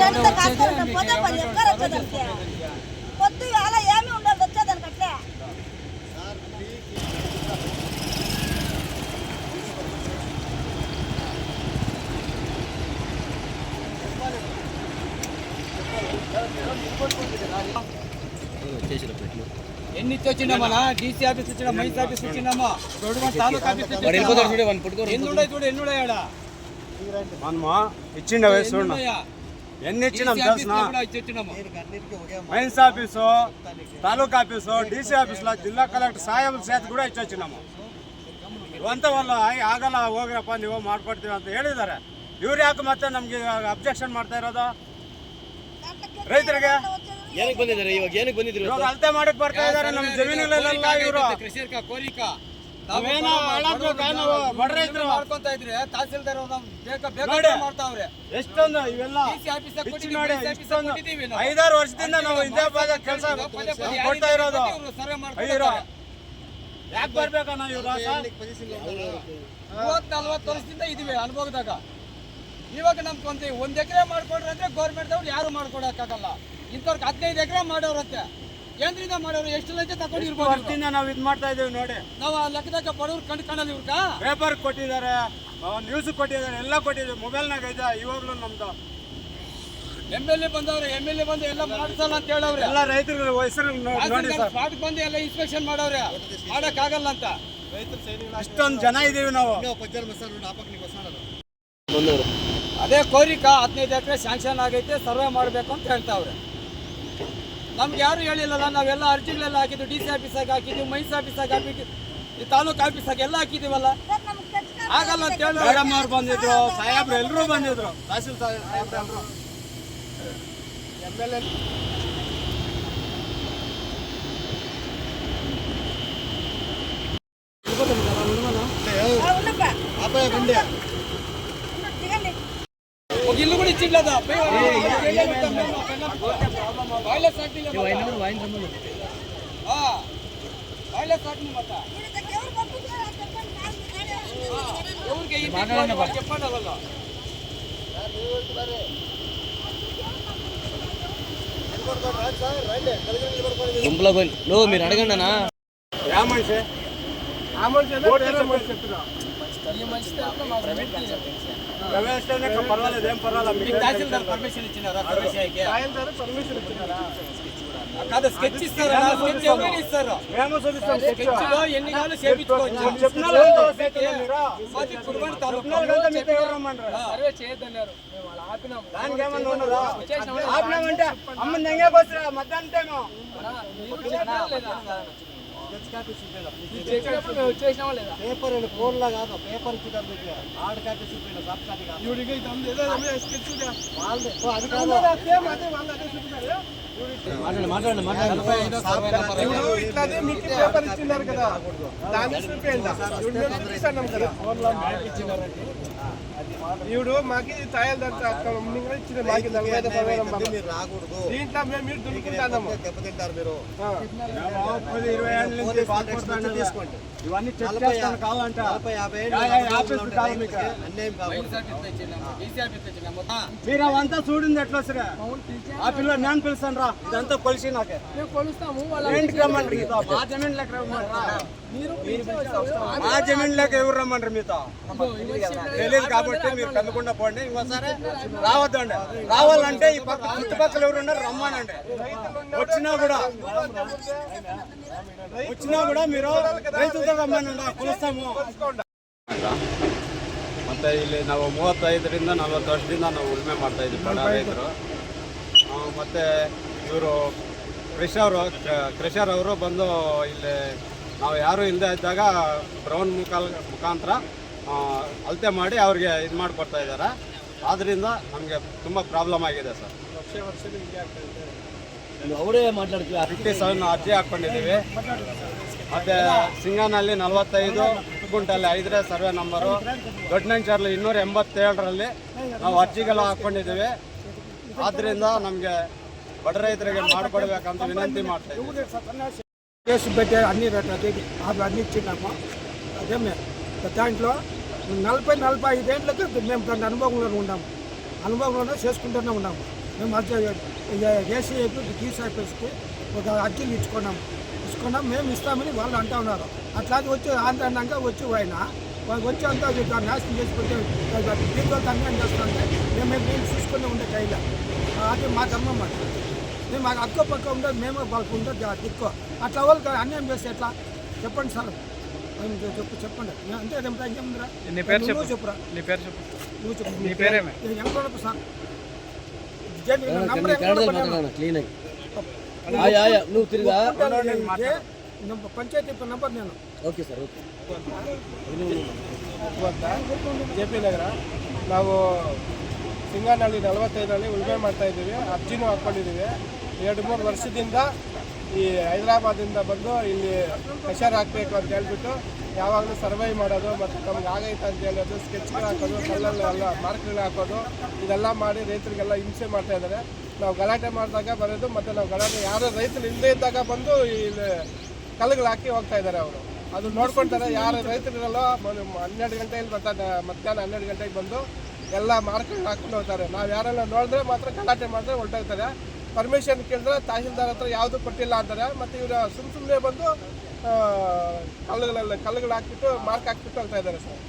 ఎంత కాసుకుంటాం పోతే పది ఎక్కడ వచ్చేదానికి పొద్దు వేళ ఏమి ఉండదు వచ్చేదానికి అట్లే. ఎన్ని వచ్చినామా డీసీ ఆఫీస్ వచ్చినా మైన్స్ ఆఫీస్ వచ్చినామా రోడ్డు తాలూకా ఆఫీస్ ఎన్ని ఉన్నాయి చూడు ఎన్ని ఉన్నాయాడా మనము? ఇచ్చిండవే చూడు ఎన్ని ఇచ్చినాం mines office office office D C ఆఫీసులో ಜಿಲ್ಲಾ ಕಲೆಕ್ಟರ್ సాహೇಬ್ರ ಸೇತ್ ಕೂಡ ಇಚ್ಚೊಚ್ಚಿನಮ್ಮ ಇವಂಥವಲ್ಲ ಆಗಲ್ಲ ಹೋಗ್ರಪ್ಪ ನೀವು ಮಾಡ್ಕೊಡ್ತೀವಿ ಅಂತ ಹೇಳಿದ್ದಾರೆ. ಇವ್ರು ಯಾಕೆ ಮತ್ತೆ ನಮಗೆ ಅಬ್ಜೆಕ್ಷನ್ ಮಾಡ್ತಾ ಇರೋದು? ರೈತರಿಗೆ? ಏನಕ್ಕೆ ಬಂದಿದ್ದಾರೆ? ಇವಾಗ ಏನಕ್ಕೆ ಬಂದಿದ್ರು ಅಳತೆ ಮಾಡಕ್ಕೆ ಬರ್ತಾ ಇದ್ದಾರೆ ನಮ್ಮ ಜಮೀನುಗಳೆಲ್ಲ ಇವರು. ನಾವು. ಮಾಡ್ಕೊಂತ ಇದ್ರೆ ತಹಸೀಲ್ದಾರ್ ನಮ್ಗ್ ಬೇಕ ಬೇಕ. ಮಾಡ್ತಾವ್ರೆ. ಎಷ್ಟೊಂದು ಇವೆಲ್ಲ ಐದಾರು ವರ್ಷದಿಂದ ನಾವು ಇದೇ ಭಾಗ ಕೆಲಸ ಕೊಡ್ತಾ ಇರೋದು. ಯಾಕೆ ಇವ್ರು ಮೂವತ್ ನಲ್ವತ್ತು ವರ್ಷದಿಂದ ಇದೀವಿ ಅನುಭವದಾಗ. ಇವಾಗ ನಮ್ ಒಂದು ಒಂದ್ ಎಕರೆ ಮಾಡ್ಕೊಡ್ರಿ ಅಂದ್ರೆ ಗೌರ್ಮೆಂಟ್ ಅವ್ರು ಯಾರು ಮಾಡ್ಕೊಡಕ್ಕಾಗಲ್ಲ ಇಂಥವ್ರಿಗೆ ಹದಿನೈದು ಎಕರೆ ಮಾಡೋರಂತೆ ಕೇಂದ್ರದಿಂದ ಮಾಡೋರು ಎಷ್ಟು ಲಂಚ ತಗೊಂಡಿರ್ಬೋದು? ವರ್ಷದಿಂದ ನಾವು ಇದು ಮಾಡ್ತಾ ಇದೀವಿ ನೋಡಿ. ನಾವು ಆ ಲೆಕ್ಕದಾಗ ಬಡವ್ರು ಕಂಡು ಕಾಣಲ್ಲ ಇವ್ರ ಪೇಪರ್ ಕೊಟ್ಟಿದ್ದಾರೆ ನ್ಯೂಸ್ ಕೊಟ್ಟಿದ್ದಾರೆ ಎಲ್ಲ ಕೊಟ್ಟಿದ್ದಾರೆ. ಮೊಬೈಲ್ನಾಗ ಇದೆ ಇವಾಗಲೂ ನಮ್ದು. ಎಂ ಎಲ್ ಎ ಬಂದವ್ರೆ ಎಂ ಎಲ್ ಎ ಬಂದು ಎಲ್ಲ ಮಾಡ್ಸಲ್ಲ ಅಂತ ಹೇಳವ್ರೆ. ಎಲ್ಲ ರೈತರು ಹೆಸರು ನೋಡಿ ಸರ್. ಸ್ಪಾಟ್ ಬಂದು ಎಲ್ಲ ಇನ್ಸ್ಪೆಕ್ಷನ್ ಮಾಡವ್ರೆ. ಮಾಡಕ್ ಆಗಲ್ಲ ಅಂತ ಇಷ್ಟೊಂದು ಜನ ಇದೀವಿ ನಾವು. ಅದೇ ಕೋರಿಕ ಹದಿನೈದು ಎಕರೆ ಸ್ಯಾಂಕ್ಷನ್ ಆಗೈತೆ ಸರ್ವೆ ಮಾಡಬೇಕು ಅಂತ ಹೇಳ್ತಾವ್ರೆ. ನಮ್ಗೆ ಯಾರು ಹೇಳಿಲ್ಲಲ್ಲ ನಾವೆಲ್ಲ ಅರ್ಜಿಗಳೆಲ್ಲ ಹಾಕಿದ್ವಿ ಡಿ ಸಿ ಆಫೀಸಾಗಿ ಹಾಕಿದ್ವಿ ಮೈನ್ಸ್ ಆಫೀಸಾಗಿ ಹಾಕಿದ್ವಿ ತಾಲೂಕು ಆಫೀಸಾಗಿ ಎಲ್ಲ ಹಾಕಿದ್ದೀವಲ್ಲ ಆಗಲ್ಲ ಅಂತ ಹೇಳಿ ಮೇಡಮ್ ಅವ್ರು ಬಂದಿದ್ರು ಸಾಹೇಬ್ರು ಎಲ್ಲರೂ ಬಂದಿದ್ರು ತಹಸೀಲ್ ಸಾಹೇಬ್ರು ಎಲ್ಲರೂ ಎಂ ಎಲ್ ಎ ಇಲ್ಲೂ ಕೂಡ ಚಿಲ್ಲದ ಬಾಯ್ಲರ್ ಸಾಕ್ತಿಲ್ಲ ಹಾ ಬಾಯ್ಲರ್ ಸಾಕ್ನಿ ಮತ್ತ ఎవరికి చెప్పండి అవ్వదు గుంపులో నువ్వు మీరు అడగండి అన్న రామన్ సార్ రామన్ సార్ చెప్తున్నా తహసీల్దార్ ఎన్ని కాదు చేయించుకోవచ్చు ఆపినామంటే అమ్మ నెంగే కోసం మధ్యాహ్నం టైము పేపర్ ఫోన్ కాదు పేపర్ కాపీ కదా. దాన్ని మాకి ఇచ్చిన మాకి రాకూడదు. దీంట్లో మేము మీరు దున్నుకుంటాము. దెబ్బతింటారు మీరు. పది ఇరవై ఏళ్ళ నుంచి పోలీస్ బాధపడుతున్నాను. తీసుకోండి ఇవన్నీ చెక్ నలభై చేస్తాను కావాలంట. నలభై యాభై యా, యా, యా, ఆఫీస్ కాదు మీకు. అన్యాయం కాకూడదు మీరు అవంతా చూడింది ఎట్లా సరే ఆ పిల్ల నేను పిలుస్తాను రా ఇదంతా కొలిసి నాకే. మా జమీన్ లెక్క జమీన్ ఎవరు రమ్మంటారు మీతో? తెలియదు కాబట్టి మీరు కనుకుండా పోండి. ఇంకోసారి రావద్దండి. రావాలంటే ఈ పక్క చుట్టుపక్కల ఎవరు ఉన్నారు రమ్మనండి. వచ్చినా కూడా. వచ్చినా కూడా మీరు రైతులతో రమ్మనండి పిలుస్తాము ಮತ್ತೆ ಇಲ್ಲಿ ನಾವು ಮೂವತ್ತೈದರಿಂದ ನಲವತ್ತು ವರ್ಷದಿಂದ ನಾವು ಉಳುಮೆ ಮಾಡ್ತಾ ಇದ್ವಿ ಬಡ ರೈತರು ಆ, ಮತ್ತೆ ಇವರು ಕೃಷರ್ ಕೃಷರ್ ಅವರು ಬಂದು ಇಲ್ಲಿ ನಾವು ಯಾರೂ ಇಲ್ಲದೆ ಇದ್ದಾಗ ಬ್ರೌನ್ ಮುಖಾಲ್ ಮುಖಾಂತರ ಆ, ಅಳತೆ ಮಾಡಿ ಅವ್ರಿಗೆ ಇದು ಮಾಡಿಕೊಡ್ತಾ ಇದ್ದಾರೆ ಆದ್ದರಿಂದ ನಮಗೆ ತುಂಬ ಪ್ರಾಬ್ಲಮ್ ಆಗಿದೆ ಸರ್ ಅವರೇ ಮಾತಾಡ್ತೀವಿ ಫಿಫ್ಟಿ ಸೆವೆನ್ ಅರ್ಜಿ ಹಾಕ್ಕೊಂಡಿದ್ದೀವಿ ಮತ್ತೆ ಸಿಂಗನಲ್ಲಿ ನಲವತ್ತೈದು ಗುಂಟಲ್ಲಿ ಐದರೇ ಸರ್ವೆ ನಂಬರು ದೊಡ್ಡನಂಚರ್ಲಿ ಇನ್ನೂರ ಎಂಬತ್ತೇಳರಲ್ಲಿ ನಾವು ಅರ್ಜಿಗೆಲ್ಲ ಹಾಕ್ಕೊಂಡಿದ್ದೀವಿ ಆದ್ದರಿಂದ ನಮಗೆ ಬಡ ರೈತರಿಗೆ ಮಾಡಿಕೊಡ್ಬೇಕಂತ వినంతి ಮಾಡ್ತಾ ಇದ್ದೀವಿ కేసు పెట్టారు అన్ని అవి అన్ని ఇచ్చినాము అదే మేము దాంట్లో నలభై నలభై ఐదేళ్ళకి మేము దాని అనుభవంలో ఉన్నాము అనుభవంలోనే చేసుకుంటూనే ఉన్నాము మేము అర్జీ ఏసీ టీసీ ఆఫీస్కి ఒక అర్జీలు ఇచ్చుకున్నాము ఇచ్చుకున్నాం మేము ఇస్తామని వాళ్ళు అంటా ఉన్నారు. అట్లాది వచ్చి ఆంధ్రాంగా వచ్చి ఆయన వచ్చి అంతా నాశనం చేసుకుంటే దీంట్లో అన్యాయం చేస్తుంటే మేము మేము చూసుకుని ఉండే కైలా అది మా ధర్మం అది. మేము మాకు అక్కో పక్క ఉండదు మేము వాళ్ళకు ఉండదు దిక్కు. అట్లా వాళ్ళకి అన్యాయం చేస్తే ఎట్లా? చెప్పండి సార్. చెప్పు చెప్పండి. అంతే ఇంకేముందిరా నీ పేరు నువ్వు చెప్పు. చెప్పురా? నీ పేరు చెప్పు. నువ్వు చెప్పు. నీ ఎంతవరకు సార్? ಕ್ಲೀನಾಗಿ ಆಯಾ ನೀವು ತಿರ್ಗಾ. ನಮ್ಮ ಪಂಚಾಯತಿ ನಂಬರ್ ನಾನು. Okay sir okay J P Nagar ನಾವು ಸಿಂಗಾನಹಳ್ಳಿ ನಲವತ್ತೈದರಲ್ಲಿ ಉಳ್ಮೆ ಮಾಡ್ತಾ ಇದ್ದೀವಿ. ಅರ್ಜಿನೂ ಹಾಕ್ಕೊಂಡಿದ್ದೀವಿ. ಎರಡು ಮೂರು ವರ್ಷದಿಂದ ಈ ಹೈದರಾಬಾದಿಂದ ಬಂದು ಇಲ್ಲಿ ಪ್ರೆಷರ್ ಹಾಕಬೇಕು ಅಂತ ಹೇಳ್ಬಿಟ್ಟು ಯಾವಾಗಲೂ ಸರ್ವೈವ್ ಮಾಡೋದು ಮತ್ತು ನಮ್ಗೆ ಆಗೈತೆ ಅಂತ ಹೇಳೋದು ಸ್ಕೆಚ್ಗಳು ಹಾಕೋದು, ಕಲ್ಲಲ್ಲಿ ಎಲ್ಲ ಮಾರ್ಕ್ಗಳು ಹಾಕೋದು, ಇದೆಲ್ಲ ಮಾಡಿ ರೈತರಿಗೆಲ್ಲ ಹಿಂಸೆ ಮಾಡ್ತಾ ಇದ್ದಾರೆ. ನಾವು ಗಲಾಟೆ ಮಾಡಿದಾಗ ಬರೋದು ಮತ್ತು ನಾವು ಗಲಾಟೆ ಯಾರೋ ರೈತರು ಇಲ್ಲದೇ ಇದ್ದಾಗ ಬಂದು ಇಲ್ಲಿ ಕಲ್ಲುಗಳು ಹಾಕಿ ಹೋಗ್ತಾ ಇದ್ದಾರೆ ಅವರು. ಅದು ನೋಡ್ಕೊಳ್ತಾರೆ ಯಾರು ರೈತರಿರಲ್ಲ ಹನ್ನೆರಡು ಗಂಟೆಯಲ್ಲಿ ಬರ್ತಾರೆ ಮಧ್ಯಾಹ್ನ ಹನ್ನೆರಡು ಗಂಟೆಗೆ ಬಂದು ಎಲ್ಲ ಮಾರ್ಕ್ಗಳು ಹಾಕ್ಕೊಂಡು ಹೋಗ್ತಾರೆ. ನಾವು ಯಾರೆಲ್ಲ ನೋಡಿದ್ರೆ ಮಾತ್ರ ಗಲಾಟೆ ಮಾಡಿದ್ರೆ ಹೊರಟೋಗ್ತಾರೆ. ಪರ್ಮಿಷನ್ ಕೇಳಿದ್ರೆ ತಹಶೀಲ್ದಾರ್ ಹತ್ರ ಯಾವುದು ಕೊಟ್ಟಿಲ್ಲ ಅಂತಾರೆ. ಮತ್ತು ಇವರ ಸುಮ್ಮ ಸುಮ್ಮನೆ ಬಂದು ಕಲ್ಲುಗಳಲ್ಲಿ, ಕಲ್ಲುಗಳು ಹಾಕ್ಬಿಟ್ಟು ಮಾರ್ಕ್ ಹಾಕ್ಬಿಟ್ಟು ಹೋಗ್ತಾ ಇದ್ದಾರೆ ಸರ್.